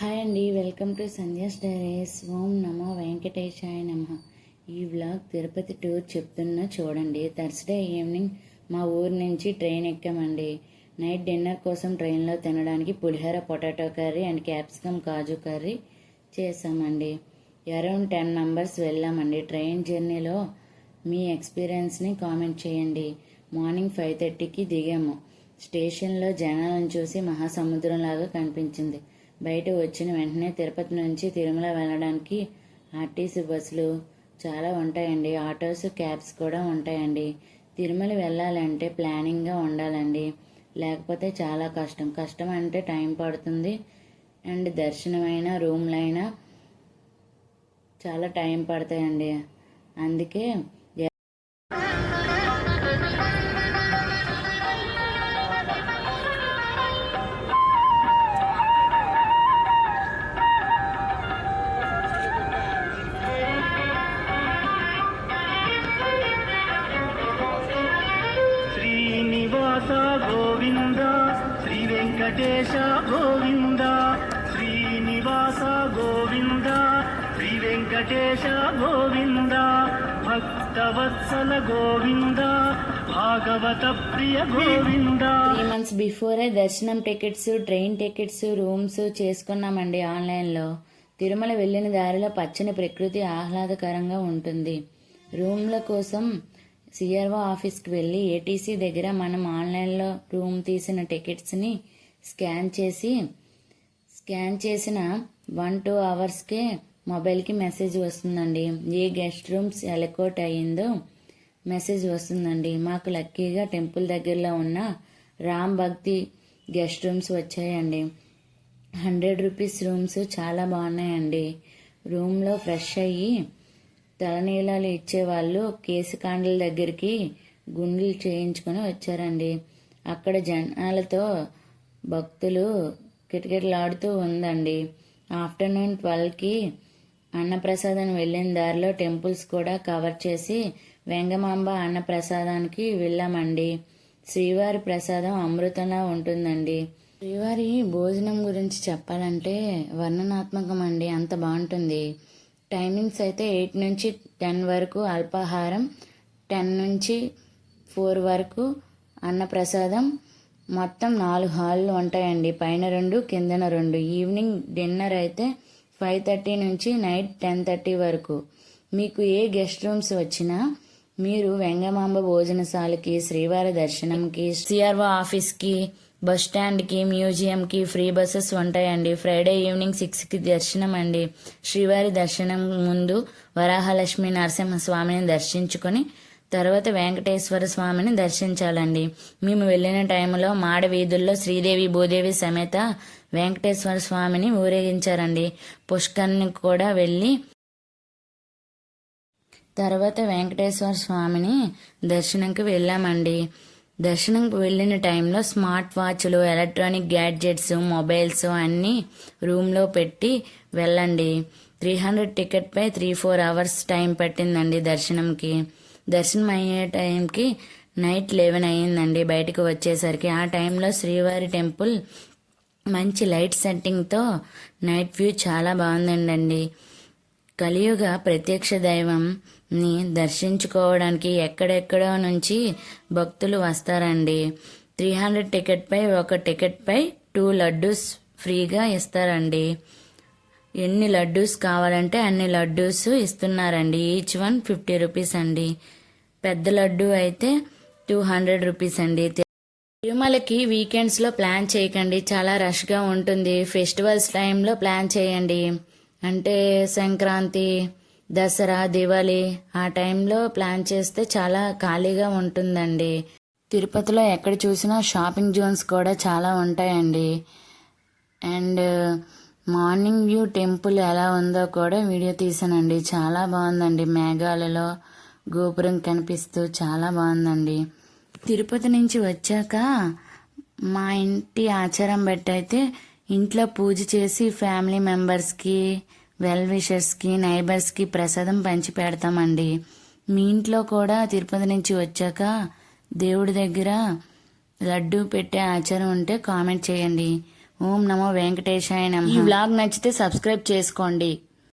Hi అండి welcome to Sandhya's diaries. ఓం నమో వెంకటేశాయ నమ. ఈ వ్లాగ్ తిరుపతి టూర్ చెప్తున్నా చూడండి. థర్స్డే ఈవినింగ్ మా ఊరు నుంచి ట్రైన్ ఎక్కామండి. నైట్ డిన్నర్ కోసం ట్రైన్లో తినడానికి pulihora potato curry and capsicum kaju curry చేసామండి. అరౌండ్ టెన్ మెంబర్స్ వెళ్ళామండి. ట్రైన్ జర్నీలో మీ ఎక్స్పీరియన్స్ని కామెంట్ చేయండి. మార్నింగ్ ఫైవ్ థర్టీకి దిగాము. స్టేషన్లో జనాలను చూసి మహాసముద్రం లాగా కనిపించింది. బయట వచ్చిన వెంటనే తిరుపతి నుంచి తిరుమల వెళ్ళడానికి ఆర్టీసీ బస్సులు చాలా ఉంటాయండి. ఆటోస్ క్యాబ్స్ కూడా ఉంటాయండి. తిరుమల వెళ్ళాలంటే ప్లానింగ్గా ఉండాలండి. లేకపోతే చాలా కష్టం. కష్టం అంటే టైం పడుతుంది. అండ్ దర్శనమైన రూమ్లైనా చాలా టైం పడతాయండి. అందుకే వెంకటేశ గోవింద శ్రీనివాస గోవింద శ్రీ వెంకటేశ గోవింద భక్తవత్సల గోవింద భాగవత ప్రియ గోవింద. త్రీ మంత్స్ బిఫోరే దర్శనం టికెట్స్ ట్రైన్ టికెట్స్ రూమ్స్ చేసుకున్నామండి ఆన్లైన్లో. తిరుమల వెళ్ళిన దారిలో పచ్చని ప్రకృతి ఆహ్లాదకరంగా ఉంటుంది. రూమ్ల కోసం సిఆర్ఓ ఆఫీస్కి వెళ్ళి ఏటీసీ దగ్గర మనం ఆన్లైన్లో రూమ్ తీసిన టికెట్స్ని స్కాన్ చేసి స్కాన్ చేసిన వన్ టూ అవర్స్కే మొబైల్కి మెసేజ్ వస్తుందండి. ఏ గెస్ట్ రూమ్స్ ఎలకోట్ అయ్యిందో మెసేజ్ వస్తుందండి. మాకు లక్కీగా టెంపుల్ దగ్గరలో ఉన్న రామ్ భక్తి గెస్ట్ రూమ్స్ వచ్చాయండి. హండ్రెడ్ రూపీస్ రూమ్స్ చాలా బాగున్నాయండి. రూమ్లో ఫ్రెష్ అయ్యి తలనీలాలు ఇచ్చేవాళ్ళు కేసు కాండల దగ్గరికి గుండెలు చేయించుకొని వచ్చారండి. అక్కడ జనాలతో భక్తులు కిటకిటలాడుతూ ఉందండి. ఆఫ్టర్నూన్ ట్వెల్వ్కి అన్నప్రసాదం వెళ్ళిన దారిలో టెంపుల్స్ కూడా కవర్ చేసి వెంగమాంబ అన్నప్రసాదానికి వెళ్ళామండి. శ్రీవారి ప్రసాదం అమృతంలా ఉంటుందండి. శ్రీవారి భోజనం గురించి చెప్పాలంటే వర్ణనాత్మకం అండి అంత బాగుంటుంది. టైమింగ్స్ అయితే ఎయిట్ నుంచి టెన్ వరకు అల్పాహారం టెన్ నుంచి ఫోర్ వరకు అన్నప్రసాదం మొత్తం నాలుగు హాళ్ళు ఉంటాయండి. పైన రెండు కిందన రెండు. ఈవినింగ్ డిన్నర్ అయితే ఫైవ్ థర్టీ నుంచి నైట్ టెన్ థర్టీ వరకు. మీకు ఏ గెస్ట్ రూమ్స్ వచ్చినా మీరు వెంగమాంబ భోజనశాలకి శ్రీవారి దర్శనంకి సిఆర్ఓ ఆఫీస్కి బస్ స్టాండ్కి మ్యూజియంకి ఫ్రీ బస్సెస్ ఉంటాయండి. ఫ్రైడే ఈవినింగ్ సిక్స్కి దర్శనం అండి శ్రీవారి దర్శనం ముందు వరాహలక్ష్మి నరసింహస్వామిని దర్శించుకొని తర్వాత వెంకటేశ్వర స్వామిని దర్శించాలండి. మేము వెళ్ళిన టైంలో మాడ వీధుల్లో శ్రీదేవి భూదేవి సమేత వెంకటేశ్వర స్వామిని ఊరేగించారండి. పుష్కర్ని కూడా వెళ్ళి తర్వాత వెంకటేశ్వర స్వామిని దర్శనంకి వెళ్ళామండి. దర్శనంకి వెళ్ళిన టైంలో స్మార్ట్ వాచ్లు ఎలక్ట్రానిక్ గ్యాడ్జెట్స్ మొబైల్స్ అన్నీ రూమ్లో పెట్టి వెళ్ళండి. త్రీ హండ్రెడ్ టికెట్పై త్రీ ఫోర్ అవర్స్ టైం పట్టిందండి దర్శనంకి. దర్శనం అయ్యే టైంకి నైట్ లెవెన్ అయ్యిందండి. బయటకు వచ్చేసరికి ఆ టైంలో శ్రీవారి టెంపుల్ మంచి లైట్ సెట్టింగ్తో నైట్ వ్యూ చాలా బాగుందండి కలియుగ ప్రత్యక్ష దైవంని దర్శించుకోవడానికి ఎక్కడెక్కడో నుంచి భక్తులు వస్తారండి. త్రీ హండ్రెడ్ టికెట్పై ఒక టికెట్పై టూ లడ్డూస్ ఫ్రీగా ఇస్తారండి. ఎన్ని లడ్డూస్ కావాలంటే అన్ని లడ్డూస్ ఇస్తున్నారండి. ఈచ్ వన్ ఫిఫ్టీ రూపీస్ అండి. పెద్ద లడ్డు అయితే టూ హండ్రెడ్ రూపీస్ అండి. తిరుమలకి వీకెండ్స్లో ప్లాన్ చేయకండి. చాలా రష్గా ఉంటుంది. ఫెస్టివల్స్ టైంలో ప్లాన్ చేయండి. అంటే సంక్రాంతి దసరా దివాళీ ఆ టైంలో ప్లాన్ చేస్తే చాలా ఖాళీగా ఉంటుందండి. తిరుపతిలో ఎక్కడ చూసినా షాపింగ్ జోన్స్ కూడా చాలా ఉంటాయండి. అండ్ మార్నింగ్ వ్యూ టెంపుల్ ఎలా ఉందో కూడా వీడియో తీసానండి. చాలా బాగుందండి. మేఘాలలో గోపురం కనిపిస్తూ చాలా బాగుందండి. తిరుపతి నుంచి వచ్చాక మా ఇంటి ఆచారం బట్టి అయితే ఇంట్లో పూజ చేసి ఫ్యామిలీ మెంబర్స్కి వెల్ విషర్స్కి నైబర్స్కి ప్రసాదం పంచి పెడతామండి. మీ ఇంట్లో కూడా తిరుపతి నుంచి వచ్చాక దేవుడి దగ్గర లడ్డు పెట్టే ఆచారం ఉంటే కామెంట్ చేయండి. ఓం నమో వెంకటేశాయ నమ. ఈ వ్లాగ్ నచ్చితే సబ్స్క్రైబ్ చేసుకోండి.